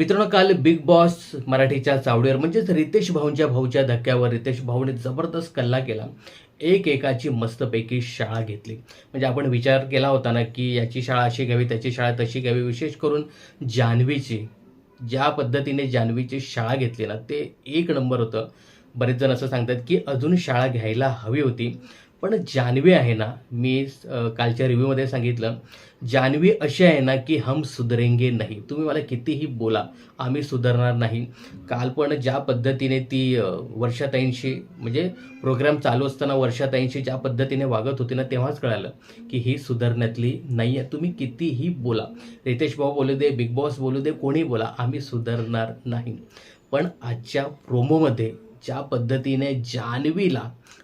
मित्रांनो काल big boss मराठीच्या चावडीवर म्हणजेच रितेश भाऊंच्या भाऊच्या धक्क्यावर रितेश भाऊने जबरदस्त कल्ला केला. एक एकाची मस्तपैकी शाळा घेतली. म्हणजे आपण विचार केला होता ना की याची शाळा अशी घ्यावी त्याची शाळा तशी घ्यावी विशेष करून जान्हवीची. ज्या पद्धतीने जान्हवीची शाळा घेतली ना ते एक नंबर होतं. बरेच जण असं सांगतात की अजून शाळा घ्यायला हवी होती. पण जान्हवी आहे ना मी कालच्या रिव्ह्यूमध्ये सांगितलं जान्हवी अशी आहे ना की हम सुधरेंगे नाही. तुम्ही मला कितीही बोला आम्ही सुधारणार नाही. काल पण ज्या पद्धतीने ती वर्षाताईंशी म्हणजे प्रोग्राम चालू असताना वर्षाताईंशी ज्या पद्धतीने वागत होती ना तेव्हाच कळालं की ही सुधारण्यातली नाही आहे. तुम्ही कितीही बोला. रितेश भाऊ बोलू दे बिग बॉस बोलू दे कोणी बोला आम्ही सुधारणार नाही. पण आजच्या प्रोमोमध्ये ज्या पद्धतीने जान्हवीला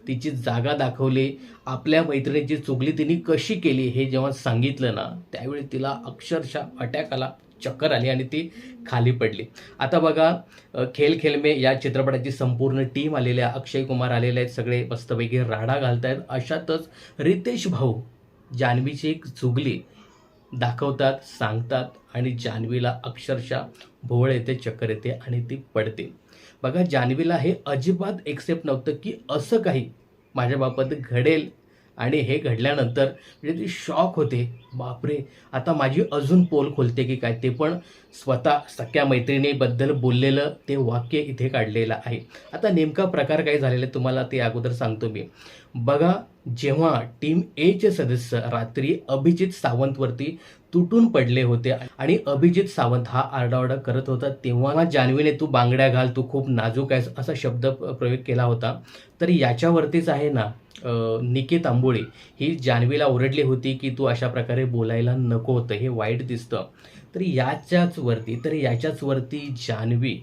तिची जागा दाखवली आपल्या मैत्रिणीची चुगली तिने कशी केली हे जेव्हा सांगितलं ना त्यावेळी तिला अक्षरशः अटॅक आला चक्कर आली आणि ती खाली पडली. आता बघा खेल खेल में या चित्रपटाची संपूर्ण टीम आलेली आहे अक्षय कुमार आलेले आहेत सगळे मस्तपैकी राडा घालतायत. अशातच रितेश भाऊ जान्हवीची एक चुगली दाखवतात सांगतात आणि जान्हवीला अक्षरशः भोवळ येते चक्कर येते आणि ती पडते. बघा जान्हवीला हे अजिबात एक्सेप्ट नव्हतं की असं काही माझ्याबाबत घडेल. आणि हे घडल्यानंतर म्हणजे ती शॉक होते. बापरे आता माझी अजून पोल खोलते की काय? ते पण स्वतः सख्या मैत्रिणीबद्दल बोललेलं ते वाक्य इथे काढलेलं आहे. आता नेमका प्रकार काय झालेला आहे तुम्हाला ते अगोदर सांगतो मी. बघा जेव्हा टीम एचे सदस्य रात्री अभिजित सावंतवरती तुटून पडले होते आणि अभिजित सावंत हा आरडाओरडा करत होता तेव्हा जान्हवीने तू बांगड्या घाल तू खूप नाजूक आहेस असा शब्द प्रयोग केला होता. तर याच्यावरतीच आहे ना निकेत आंबोळे तांबोळी ही जान्हवीला ओरडली होती की तू अशा प्रकारे बोलायला नको होतं हे वाईट दिसतं. तर याच्याच वरती तर याच्याच वरती जान्हवी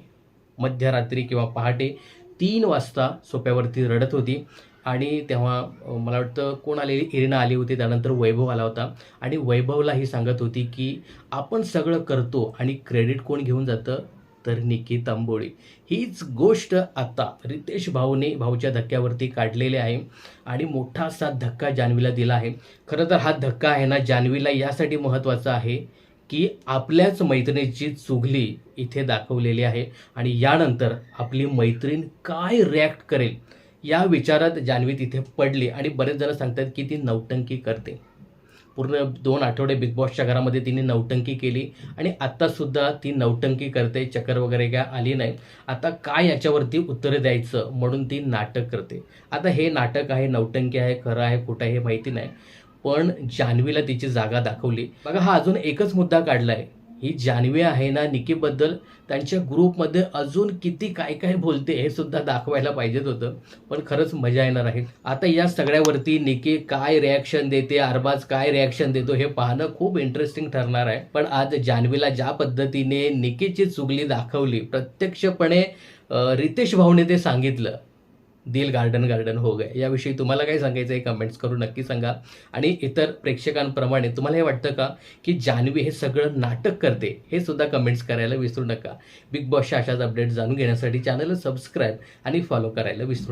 मध्यरात्री किंवा पहाटे तीन वाजता सोप्यावरती रडत होती. आणि तेव्हा मला वाटतं कोण आलेली इरिना आली होती त्यानंतर वैभव आला होता. आणि वैभवला ही सांगत होती की आपण सगळं करतो आणि क्रेडिट कोण घेऊन जातं? तर निकी तांबोळी हीच गोष्ट आता रितेश भाऊने भाऊच्या धक्क्यावरती काढलेली आहे आणि मोठा असा धक्का जान्हवीला दिला आहे. खरं तर हा धक्का आहे ना जान्हवीला यासाठी महत्त्वाचा आहे की आपल्याच मैत्रिणीची चुगली इथे दाखवलेली आहे आणि यानंतर आपली मैत्रीण काय रिॲक्ट करेल? या विचारात जान्हवी तिथे पडली आणि बरेच जण सांगतात की ती नौटंकी करते. पूर्ण दोन आठवडे बिग बॉसच्या घरामध्ये तिने नौटंकी केली आणि आत्तासुद्धा ती नौटंकी करते चक्कर वगैरे काय आली नाही. आता काय याच्यावरती उत्तरं द्यायचं म्हणून ती नाटक करते. आता हे नाटक आहे नौटंकी आहे खरं आहे खोटं आहे हे माहिती नाही. पण जान्हवीला तिची जागा दाखवली. बघा हा अजून एकच मुद्दा काढला आहे ही जान्हवी आहे ना निकीबद्दल त्यांच्या ग्रुपमध्ये अजून किती काय काय बोलते हे सुद्धा दाखवायला पाहिजेत होतं. पण खरंच मजा येणार आहे. आता या सगळ्यावरती निकी काय रिॲक्शन देते अरबाज काय रिॲक्शन देतो हे पाहणं खूप इंटरेस्टिंग ठरणार आहे. पण आज जान्हवीला ज्या पद्धतीने निकीची चुगली दाखवली प्रत्यक्षपणे रितेश भाऊने ते सांगितलं. दिल गार्डन गार्डन हो गए. याविषयी तुम्हाला काय सांगायचं आहे कमेंट्स करून नक्की सांगा. आणि इतर प्रेक्षकांप्रमाणे तुम्हाला हे वाटतं का की जान्हवी हे सगळं नाटक करते हे सुद्धा कमेंट्स करायला विसरू नका. बिग बॉसच्या अशाच अपडेट जाणून घेण्यासाठी चॅनलला सबस्क्राईब आणि फॉलो करायला विसरू नका.